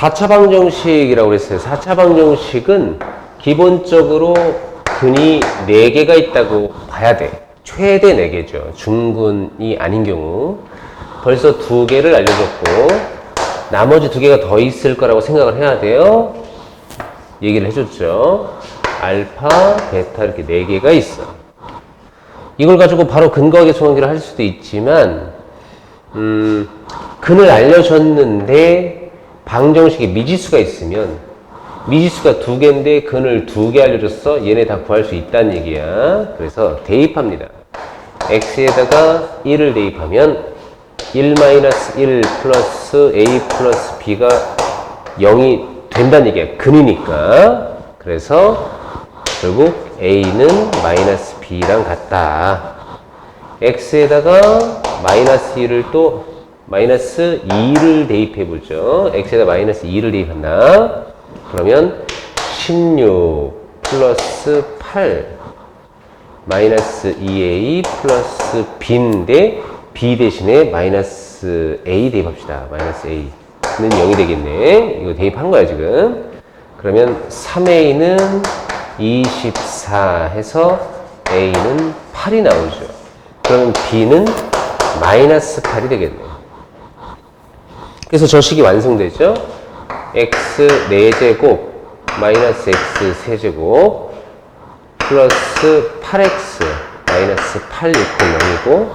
4차 방정식이라고 그랬어요. 4차 방정식은 기본적으로 근이 4개가 있다고 봐야 돼. 최대 4개죠. 중근이 아닌 경우. 벌써 2개를 알려줬고, 나머지 2개가 더 있을 거라고 생각을 해야 돼요. 얘기를 해줬죠. 알파, 베타 이렇게 4개가 있어. 이걸 가지고 바로 근거하게 소환기를 할 수도 있지만, 음, 근을 알려줬는데 방정식에 미지수가 있으면 미지수가 두 개인데 근을 두 개 알려줬어. 얘네 다 구할 수 있다는 얘기야. 그래서 대입합니다. x에다가 1을 대입하면 1-1 플러스 a 플러스 b가 0이 된다는 얘기야. 근이니까. 그래서 결국 a는 마이너스 b랑 같다. x에다가 마이너스 1을 또 마이너스 2를 대입해 보죠. x에다 마이너스 2를 대입한다. 그러면 16 플러스 8 마이너스 2a 플러스 b인데 b 대신에 마이너스 a 대입합시다. 마이너스 a는 0이 되겠네. 이거 대입한 거야 지금. 그러면 3a는 24 해서 a는 8이 나오죠. 그러면 b는 마이너스 8이 되겠네요. 그래서 저 식이 완성되죠. x 4제곱 마이너스 x 세제곱 플러스 8x 마이너스 8 이퀄 0이고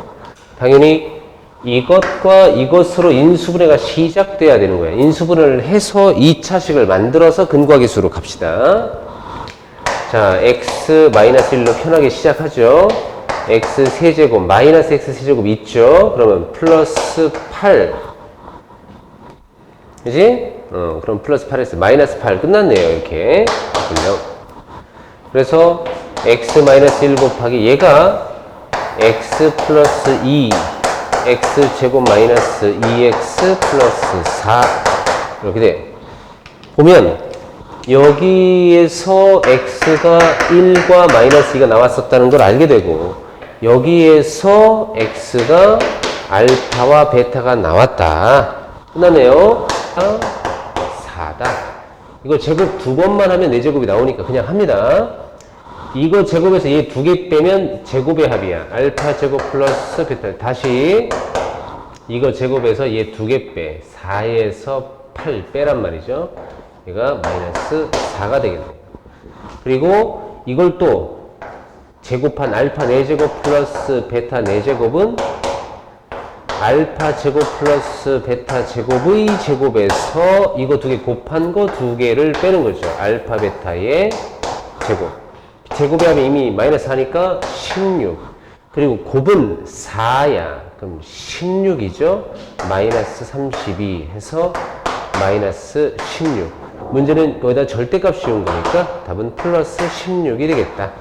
당연히 이것과 이것으로 인수분해가 시작돼야 되는 거예요. 인수분해를 해서 2차식을 만들어서 근과계수로 갑시다. 자, x 마이너스 1로 편하게 시작하죠. x 세제곱 마이너스 x 세제곱 있죠. 그러면 플러스 8 그지? 어, 그럼 플러스 8x 마이너스 8 끝났네요. 이렇게. 그냥. 그래서 x 마이너스 1 곱하기 얘가 x 플러스 2 x 제곱 마이너스 2x 플러스 4 이렇게 돼. 보면 여기에서 x가 1과 마이너스 2가 나왔었다는 걸 알게 되고 여기에서 x가 알파와 베타가 나왔다. 끝났네요. 4다. 이거 제곱 두 번만 하면 4제곱이 나오니까 그냥 합니다. 이거 제곱에서 얘 두 개 빼면 제곱의 합이야. 알파 제곱 플러스 베타. 다시 이거 제곱에서 얘 두 개 빼. 4에서 8 빼란 말이죠. 얘가 마이너스 4가 되겠네요. 그리고 이걸 또 제곱한 알파 4제곱 플러스 베타 4제곱은 알파 제곱 플러스 베타 제곱의 제곱에서 이거 두 개 곱한 거 두 개를 빼는 거죠. 알파 베타의 제곱. 제곱의 합이 이미 마이너스 하니까 16. 그리고 곱은 4야. 그럼 16이죠. 마이너스 32 해서 마이너스 16. 문제는 거기다 절대값 씌운 거니까 답은 플러스 16이 되겠다.